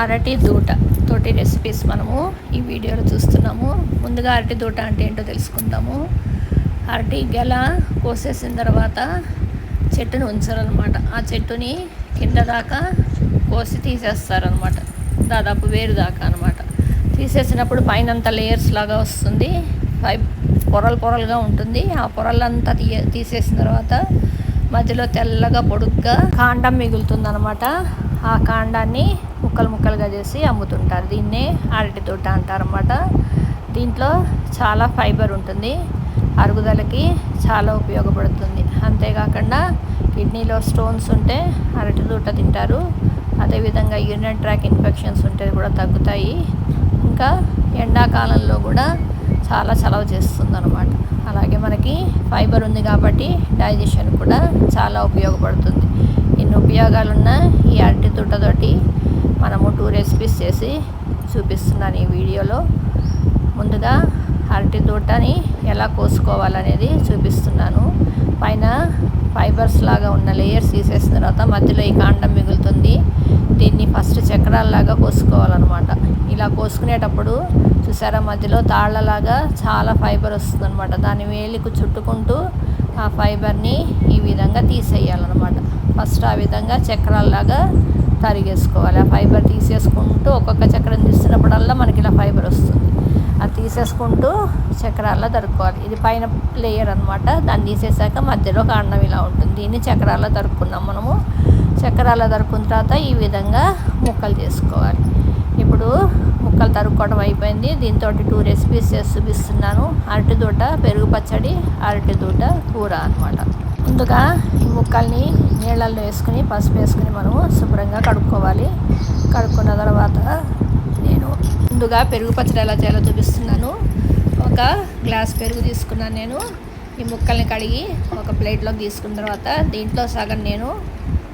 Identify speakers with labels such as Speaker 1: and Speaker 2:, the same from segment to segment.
Speaker 1: అరటి దూట తోటి రెసిపీస్ మనము ఈ వీడియోలో చూస్తున్నాము. ముందుగా అరటి దూట అంటే ఏంటో తెలుసుకుందాము. అరటి గెల కోసేసిన తర్వాత చెట్టుని ఉంచారనమాట ఆ చెట్టుని కింద దాకా కోసి తీసేస్తారనమాట దాదాపు వేరు దాకా అనమాట తీసేసినప్పుడు పైన లేయర్స్ లాగా వస్తుంది. పై పొరలు పొరలుగా ఉంటుంది. ఆ పొరలంతా తీయ తీసేసిన తర్వాత మధ్యలో తెల్లగా పొడుగ్గా కాండం మిగులుతుంది అనమాట ఆ కాండాన్ని ముక్కలు ముక్కలుగా చేసి అమ్ముతుంటారు. దీన్నే అరటి తోట అంటారన్నమాట. దీంట్లో చాలా ఫైబర్ ఉంటుంది. అరుగుదలకి చాలా ఉపయోగపడుతుంది. అంతేకాకుండా కిడ్నీలో స్టోన్స్ ఉంటే అరటి తోట తింటారు. అదేవిధంగా యూరినరీ ట్రాక్ ఇన్ఫెక్షన్స్ ఉంటే కూడా తగ్గుతాయి. ఇంకా ఎండాకాలంలో కూడా చాలా చలవ చేస్తుంది అనమాట అలాగే మనకి ఫైబర్ ఉంది కాబట్టి డైజెషన్ కూడా చాలా ఉపయోగపడుతుంది. ఇన్ని ఉపయోగాలున్న ఈ అరటి తోటతోటి మనము టూ రెసిపీస్ చేసి చూపిస్తున్నాను ఈ వీడియోలో. ముందుగా అరటి దూటని ఎలా కోసుకోవాలనేది చూపిస్తున్నాను. పైన ఫైబర్స్ లాగా ఉన్న లేయర్స్ తీసేసిన తర్వాత మధ్యలో ఈ కాండం మిగులుతుంది. దీన్ని ఫస్ట్ చక్రాల్లాగా కోసుకోవాలన్నమాట. ఇలా కోసుకునేటప్పుడు చూసారా మధ్యలో తాళ్ళలాగా చాలా ఫైబర్ వస్తుందన్నమాట. దాని దాన్ని వేలికు చుట్టుకుంటూ ఆ ఫైబర్ని ఈ విధంగా తీసేయాలన్నమాట. ఫస్ట్ ఆ విధంగా చక్రాల్లాగా తరిగేసుకోవాలి. ఆ ఫైబర్ తీసేసుకుంటూ ఒక్కొక్క చక్రం తీసినప్పుడల్లా మనకి ఇలా ఫైబర్ వస్తుంది. అది తీసేసుకుంటూ చక్రాల్లో తరుక్కోవాలి. ఇది పైన లేయర్ అనమాట దాన్ని తీసేసాక మధ్యలో కాండం ఇలా ఉంటుంది. దీన్ని చక్రాల్లో తరుక్కున్నాం మనము. చక్రాల్లో తరుక్కున్న తర్వాత ఈ విధంగా ముక్కలు చేసుకోవాలి. ఇప్పుడు ముక్కలు తరుక్కోవడం అయిపోయింది. దీంతో టూ రెసిపీస్ చేసి చూపిస్తున్నాను. అరటి దూట పెరుగు పచ్చడి అరటి దూట కూర అనమాట ముందుగా ఈ ముక్కల్ని నీళ్ళల్లో వేసుకుని పసుపు వేసుకుని మనము శుభ్రంగా కడుక్కోవాలి. కడుక్కున్న తర్వాత నేను ముందుగా పెరుగు పచ్చడి ఎలా చేయాలో చూపిస్తున్నాను. ఒక గ్లాస్ పెరుగు తీసుకున్నాను నేను. ఈ ముక్కల్ని కడిగి ఒక ప్లేట్లోకి తీసుకున్న తర్వాత దీంట్లో సగం నేను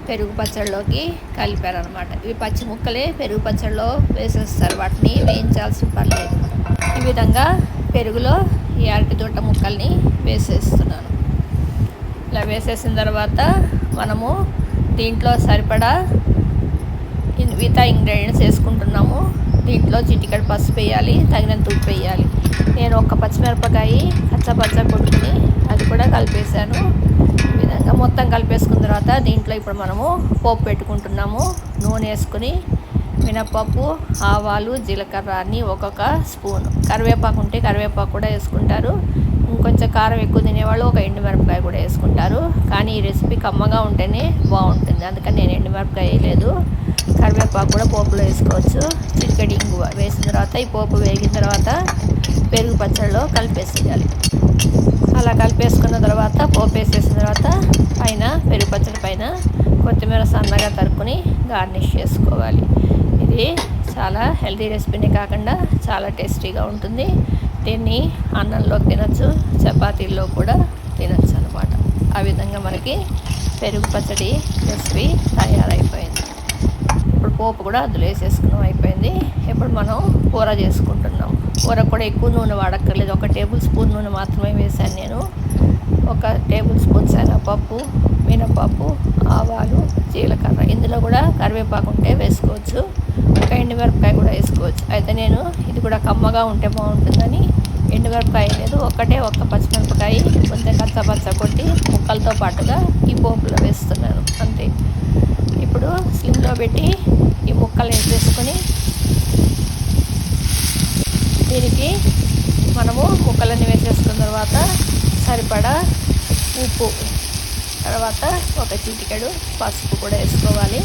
Speaker 1: పెరుగు పచ్చడిలోకి కలిపారు అనమాట ఇవి పచ్చి ముక్కలే పెరుగు పచ్చడిలో వేసేస్తారు. వాటిని వేయించాల్సిన పర్లేదు ఈ విధంగా పెరుగులో ఈ అరటి తోట ముక్కల్ని వేసేస్తున్నాను. ఇలా వేసేసిన తర్వాత మనము దీంట్లో సరిపడా మిగతా ఇంగ్రీడియంట్స్ వేసుకుంటున్నాము. దీంట్లో చిటికడ పసుపు వేయాలి తగినంత ఉప్పు వేయాలి. నేను ఒక పచ్చిమిరపకాయ పచ్చపచ్చ కొట్టుకుని అది కూడా కలిపేసాను ఈ విధంగా మొత్తం కలిపేసుకున్న తర్వాత దీంట్లో ఇప్పుడు మనము పోపు పెట్టుకుంటున్నాము. నూనె వేసుకుని మినపప్పు ఆవాలు జీలకర్ర అన్నీ ఒక్కొక్క స్పూన్. కరివేపాకు ఉంటే కరివేపాకు కూడా వేసుకుంటారు. ఇంకొంచెం కారం ఎక్కువ తినేవాళ్ళు ఒక ఎండుమిరపకాయ కూడా వేసుకుంటారు. కానీ ఈ రెసిపీ కమ్మగా ఉంటేనే బాగుంటుంది. అందుకని నేను ఎండుమిరపకాయ వేయలేదు. కరివేపాకు కూడా పోపులో వేసుకోవచ్చు. చిక్కడి ఇంగు వేసిన తర్వాత ఈ పోపు వేగిన తర్వాత పెరుగు పచ్చడిలో కలిపేసేయాలి. అలా కలిపేసుకున్న తర్వాత పోపు వేసేసిన తర్వాత పైన పెరుగు పచ్చడి పైన కొత్తిమీర సన్నగా తరుక్కుని గార్నిష్ చేసుకోవాలి. ఇది చాలా హెల్తీ రెసిపీనే కాకుండా చాలా టేస్టీగా ఉంటుంది. దీన్ని అన్నంలో తినచ్చు చపాతీల్లో కూడా తినచ్చు అనమాట ఆ విధంగా మనకి పెరుగు పచ్చడి రెసిపీ తయారైపోయింది. ఇప్పుడు పోపు కూడా అందులో వేసేసుకున్నాం అయిపోయింది. ఇప్పుడు మనం కూర చేసుకుంటున్నాం. కూర కూడా ఎక్కువ నూనె వాడక్కర్లేదు. ఒక టేబుల్ స్పూన్ నూనె మాత్రమే వేసాను నేను. ఒక టేబుల్ స్పూన్ శనగపప్పు మినపప్పు ఆవాలు జీలకర్ర. ఇందులో కూడా కరివేపాకు ఉంటే వేసుకోవచ్చు. ఒక ఎండుమిరపకాయ కూడా వేసుకోవచ్చు. అయితే నేను ఇది కూడా కమ్మగా ఉంటే బాగుంటుందని ఎండుమిరపకాయ లేదు. ఒక్కటే ఒక్క పచ్చిమిరపకాయ కొంచెం కచ్చపచ్చ కొట్టి ముక్కలతో పాటుగా ఈ పోపులో వేస్తున్నాను. అంతే. ఇప్పుడు స్లిమ్లో పెట్టి ఈ ముక్కలు వేసేసుకొని దీనికి మనము ముక్కలన్నీ వేసేసుకున్న తర్వాత సరిపడా ఉప్పు. తర్వాత ఒక చిటికెడు పసుపు కూడా వేసుకోవాలి.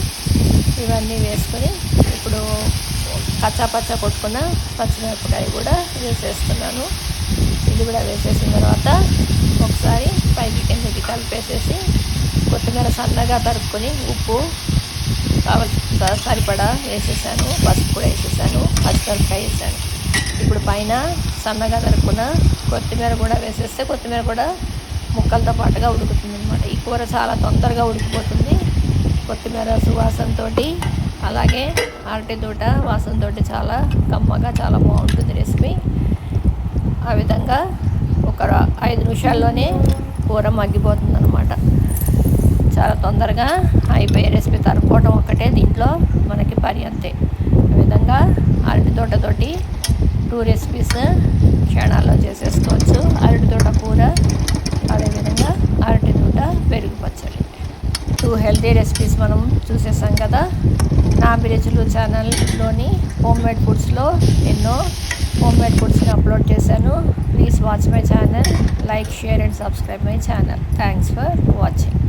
Speaker 1: ఇవన్నీ వేసుకొని ఇప్పుడు పచ్చ కొట్టుకున్న పచ్చిమిరపకాయ కూడా వేసేస్తున్నాను. ఇది కూడా వేసేసిన తర్వాత ఒకసారి పైకి కిందకి కలిపేసేసి కొత్తిమీర సన్నగా తరుపుకొని ఉప్పు కావాల్సిన సరిపడా వేసేసాను. పసుపు కూడా వేసేసాను. పచ్చిమిరపకాయ వేసాను. ఇప్పుడు పైన సన్నగా తరుపున కొత్తిమీర కూడా వేసేస్తే కొత్తిమీర కూడా ముక్కలతో పాటుగా ఉడుకుతుంది అనమాట ఈ కూర చాలా తొందరగా ఉడికిపోతుంది. కొత్తిమీర సువాసనతో అలాగే అరటి తోట వాసనతో చాలా కమ్మగా చాలా బాగుంటుంది రెసిపీ. ఆ విధంగా ఒక ఐదు నిమిషాల్లోనే కూర మగ్గిపోతుంది అనమాట చాలా తొందరగా అయిపోయే రెసిపీ తరుపుకోవడం ఒక్కటే దీంట్లో మనకి పని అంతే. విధంగా అరటి తోటతోటి టూ రెసిపీస్ క్షణాల్లో చేసేసుకోవచ్చు. అరటి దూట కూర అదేవిధంగా అరటి తోట పెరుగు పచ్చడి. టూ హెల్తీ రెసిపీస్ మనం చూసేసాం కదా. నా అభిరుచులు ఛానల్లోని హోమ్ మేడ్ ఫుడ్స్లో ఎన్నో హోమ్ మేడ్ ఫుడ్స్ని అప్లోడ్ చేశాను. Please watch my channel like share and subscribe my channel thanks for watching